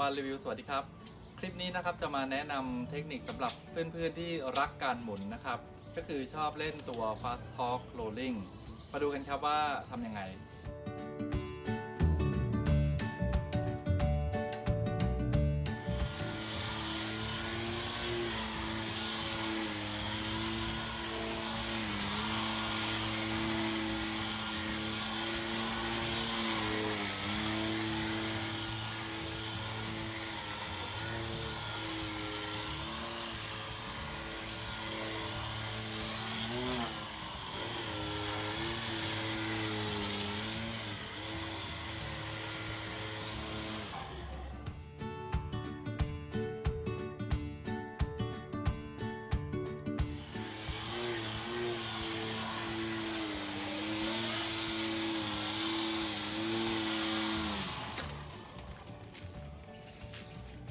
วานรีวิวสวัสดีครับ คลิปนี้นะครับจะมาแนะนำเทคนิคสำหรับเพื่อนๆที่รักการหมุนนะครับ ก็คือชอบเล่นตัว fast talk rolling มาดูกันครับว่าทำยังไง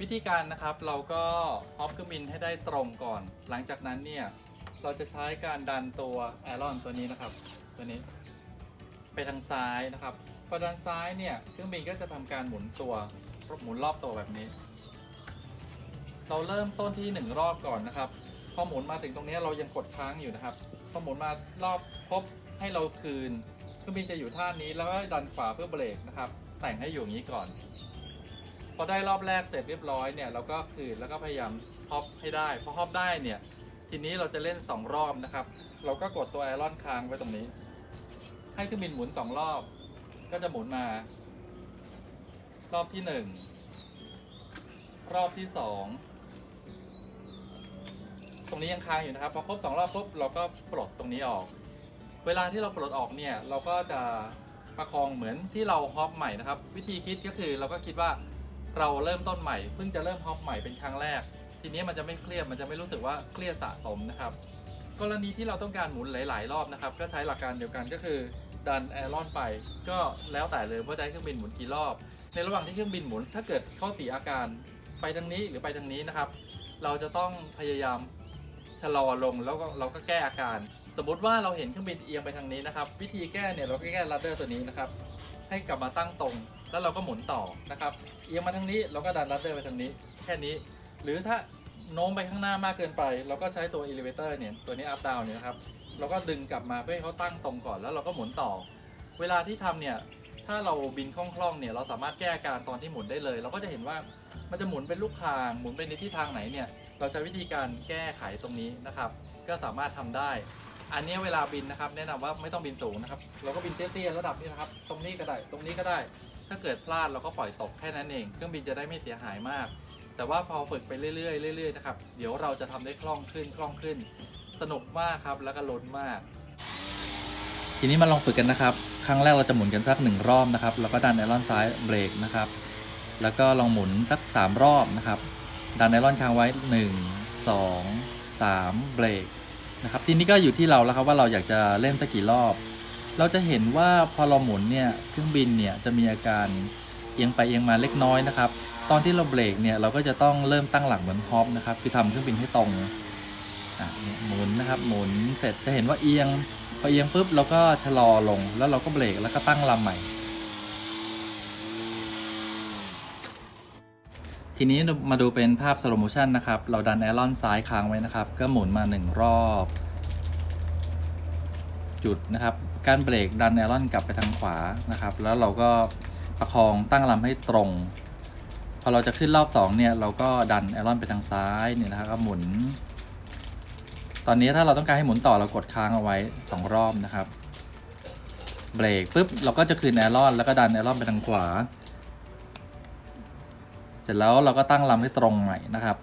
วิธีการนะครับเราก็ฮอปเครื่องบินให้ได้ตรงก่อน หลังจากนั้นเนี่ยเราจะใช้การดันตัวแอรอนตัวนี้นะครับ ตัวนี้ ไปทางซ้ายนะครับพอดันซ้ายเนี่ยเครื่องบินก็จะทำการหมุนตัวหมุนรอบตัวแบบนี้ เราเริ่มต้นที่หนึ่งรอบก่อนนะครับ พอหมุนมาถึงตรงนี้เรายังกดค้างอยู่นะครับ พอหมุนมารอบครบให้เราคืน เครื่องบินจะอยู่ท่านี้แล้วก็ดันขวาเพื่อเบรกนะครับ แต่งให้อยู่อย่างนี้ก่อน พอได้รอบแรกเสร็จเรียบร้อยเนี่ยเราก็คืนแล้วก็พยายามฮอปให้ได้พอฮอปได้เนี่ยทีนี้เราจะเล่น 2 รอบนะครับ เราก็กดตัวไอรอนค้างไว้ตรงนี้ ให้เครื่องบินหมุน 2 รอบ ก็จะหมุนมา รอบที่ 1 รอบที่ 2 ตรงนี้ยังค้างอยู่นะครับพอครบ2รอบปุ๊บเราก็ปลดตรงนี้ออก เวลาที่เราปลดออกเนี่ยเราก็จะประคองเหมือนที่เราฮอปใหม่นะครับ วิธีคิดก็คือเราก็คิดว่า เราเริ่มต้นใหม่เพิ่งจะเริ่มฮอปใหม่เป็นครั้งแรก ทีนี้มันจะไม่เครียดมันจะไม่รู้สึกว่าเครียดสะสมนะครับ กรณีที่เราต้องการหมุนหลาย ๆ รอบนะครับ ก็ใช้หลักการเดียวกันก็คือดันแอรอนไป ก็แล้วแต่เลยว่าจะให้เครื่องบินหมุนกี่รอบ ในระหว่างที่เครื่องบินหมุน ถ้าเกิดเขาสีอาการไปทางนี้หรือไปทางนี้นะครับ เราจะต้องพยายามชะลอลงแล้วก็เราก็แก้อาการ สมมติว่าเราเห็นเครื่องบินเอียงไปทางนี้นะครับ วิธีแก้เนี่ยเราก็แก้ลัดเดอร์ตัวนี้นะครับ ให้กลับมาตั้งตรง แล้วเราก็หมุนต่อนะครับ เอียงมาทางนี้เราก็ดันลัดเดอร์ไปทางนี้ แค่นี้ หรือถ้าโน้มไปข้างหน้ามากเกินไป เราก็ใช้ตัว elevator เนี่ยตัวนี้ up down เนี่ยนะครับเราก็ดึงกลับมาเพื่อให้เขาตั้งตรงก่อนแล้วเราก็หมุนต่อ เวลาที่ทำเนี่ยถ้าเราบินคล่องๆเนี่ยเราสามารถแก้การตอนที่หมุนได้เลย เราก็จะเห็นว่ามันจะหมุนเป็นลูกคางหมุนไปในทิศทางไหนเนี่ยเราใช้วิธีการแก้ไขตรงนี้นะครับ ก็สามารถทำได้ อันนี้เวลาบินนะครับ แนะนำว่าไม่ต้องบินสูงนะครับ เราก็บินเตี้ยๆระดับนี้นะครับ ตรงนี้ก็ได้ ตรงนี้ก็ได้ ถ้าเกิดพลาดเราก็ปล่อยตกแค่นั้นเอง เครื่องบินจะได้ไม่เสียหายมาก แต่ว่าพอฝึกไปเรื่อยๆเรื่อยๆนะครับ เดี๋ยวเราจะทำได้คล่องขึ้นคล่องขึ้น สนุกมากครับ แล้วก็ลุ้นมาก ทีนี้มาลองฝึกกันนะครับ ครั้งแรกเราจะหมุนกันสักหนึ่งรอบนะครับ แล้วก็ดันไอรอนซ้ายเบรกนะครับ แล้วก็ลองหมุนสักสามรอบนะครับ ดันไอรอนค้างไว้หนึ่งสองสามเบรก นะครับทีนี้ก็อยู่ที่เราแล้วครับว่าเราอยากจะเล่นสักกี่รอบ เราจะเห็นว่าพอเราหมุนเนี่ยเครื่องบินเนี่ยจะมีอาการเอียงไปเอียงมาเล็กน้อยนะครับ ตอนที่เราเบรกเนี่ยเราก็จะต้องเริ่มตั้งหลักเหมือนฮอปนะครับคือทำเครื่องบินให้ตรงหมุนนะครับหมุนเสร็จจะเห็นว่าเอียงพอเอียงปุ๊บเราก็ชะลอลงแล้วเราก็เบรกแล้วก็ตั้งลำใหม่ ทีนี้มาดูเป็นภาพสโลโมชันนะครับ เราดันไอรอนซ้ายค้างไว้นะครับ ก็หมุนมาหนึ่งรอบ จุดนะครับ การเบรกดันไอรอนกลับไปทางขวานะครับ แล้วเราก็ประคองตั้งลำให้ตรง พอเราจะขึ้นรอบสองเนี่ย เราก็ดันไอรอนไปทางซ้ายเนี่ยนะครับก็หมุน ตอนนี้ถ้าเราต้องการให้หมุนต่อเรากดค้างเอาไว้ 2 รอบนะครับ เบรกปุ๊บเราก็จะคืนไอรอนแล้วก็ดันไอรอนไปทางขวา เสร็จแล้วเราก็ตั้งลำให้ตรงใหม่นะครับ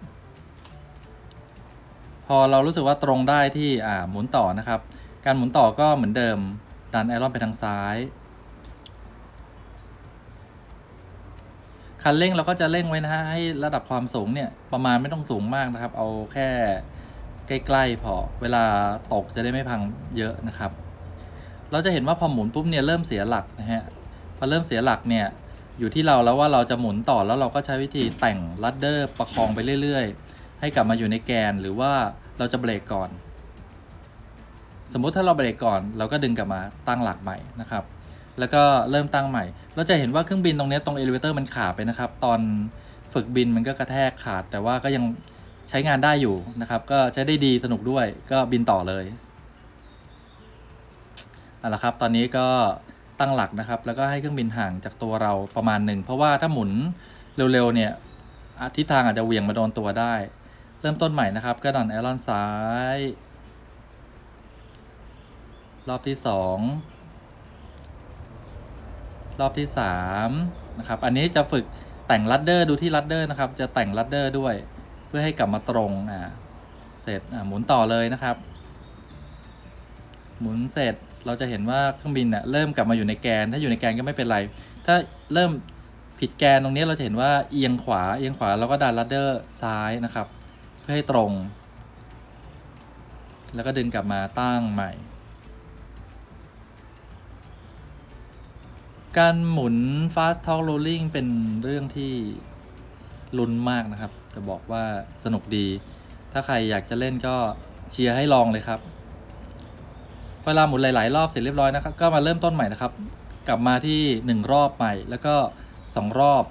พอเรารู้สึกว่าตรงได้ที่อ่าหมุนต่อนะครับ การหมุนต่อก็เหมือนเดิมดันไอรอนไปทางซ้าย คันเร่งเราก็จะเร่งไว้นะฮะให้ระดับความสูงเนี่ยประมาณไม่ต้องสูงมากนะครับ เอาแค่ใกล้ๆพอเวลาตกจะได้ไม่พังเยอะนะครับ เราจะเห็นว่าพอหมุนปุ๊บเนี่ยเริ่มเสียหลักนะฮะพอเริ่มเสียหลักเนี่ย อยู่ที่เราแล้วว่าเราจะหมุนต่อแล้วเราก็ใช้วิธีแต่งลัดเดอร์ประคองไปเรื่อยๆ ให้กลับมาอยู่ในแกนหรือว่าเราจะเบรกก่อน สมมุติถ้าเราเบรกก่อน เราก็ดึงกลับมาตั้งหลักใหม่นะครับ แล้วก็เริ่มตั้งใหม่ เราจะเห็นว่าเครื่องบินตรงนี้ตรงเอลิเวเตอร์มันขาดไปนะครับ ตอนฝึกบินมันก็กระแทกขาด แต่ว่าก็ยังใช้งานได้อยู่นะครับ ก็ใช้ได้ดีสนุกด้วยก็บินต่อเลยเอาละครับ ตอนนี้ก็ ตั้งหลักนะครับ แล้วก็ให้เครื่องบินห่างจากตัวเราประมาณหนึ่ง เพราะว่าถ้าหมุนเร็วๆเนี่ยทิศทางอาจจะเวียงมาโดนตัวได้ เริ่มต้นใหม่นะครับ ก็ดันแอรอนซ้าย รอบที่สองรอบที่สามนะครับ อันนี้จะฝึกแต่งลัดเดอร์ดูที่ลัดเดอร์นะครับ จะแต่งลัดเดอร์ด้วย เพื่อให้กลับมาตรงอ่าเสร็จอ่าหมุนต่อเลยนะครับ หมุนเสร็จ เราจะเห็นว่าเครื่องบินเน่ยเริ่มกลับมาอยู่ในแกน ถ้าอยู่ในแกนก็ไม่เป็นไร ถ้าเริ่มผิดแกนตรงนี้เราจะเห็นว่าเอียงขวาเอียงขวาเราก็ดันลัดเดอร์ซ้ายนะครับ เพื่อให้ตรง แล้วก็ดึงกลับมาตั้งใหม่ การหมุน fast talk rolling เป็นเรื่องที่ลุ้นมากนะครับ จะบอกว่าสนุกดี ถ้าใครอยากจะเล่นก็เชียร์ให้ลองเลยครับ เวลาหมุนหลาย ๆ รอบเสร็จเรียบร้อยนะครับก็มาเริ่มต้นใหม่นะครับ กลับมาที่ 1 รอบใหม่ แล้วก็ 2 รอบ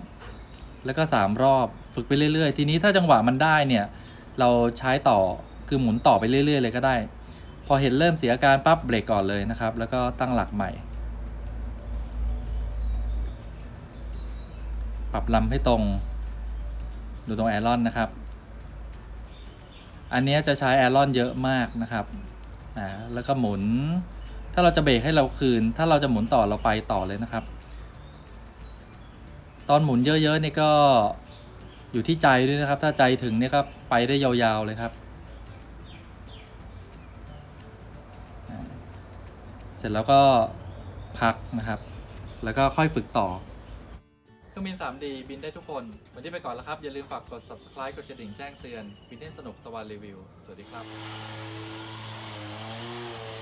แล้วก็ 3 รอบฝึกไปเรื่อย ๆ ทีนี้ถ้าจังหวะมันได้เนี่ยเราใช้ต่อคือหมุนต่อไปเรื่อย ๆ เลยก็ได้ พอเห็นเริ่มเสียอาการปั๊บเบรกก่อนเลยนะครับ แล้วก็ตั้งหลักใหม่ ปรับลำให้ตรงดูตรงแอรอนนะครับ อันนี้จะใช้แอรอนเยอะมากนะครับ อ่าแล้วก็หมุน ถ้าเราจะเบรกให้เราคืน ถ้าเราจะหมุนต่อเราไปต่อเลยนะครับ ตอนหมุนเยอะๆนี่ก็อยู่ที่ใจด้วยนะครับ ถ้าใจถึงเนี่ยก็ไปได้ยาวๆเลยครับ เสร็จแล้วก็พักนะครับ แล้วก็ค่อยฝึกต่อเครื่องบิน 3D บินได้ทุกคน วันนี้ไปก่อนแล้วครับ อย่าลืมฝากกด subscribe กดกระดิ่งแจ้งเตือน บินให้สนุกตะวันรีวิว สวัสดีครับ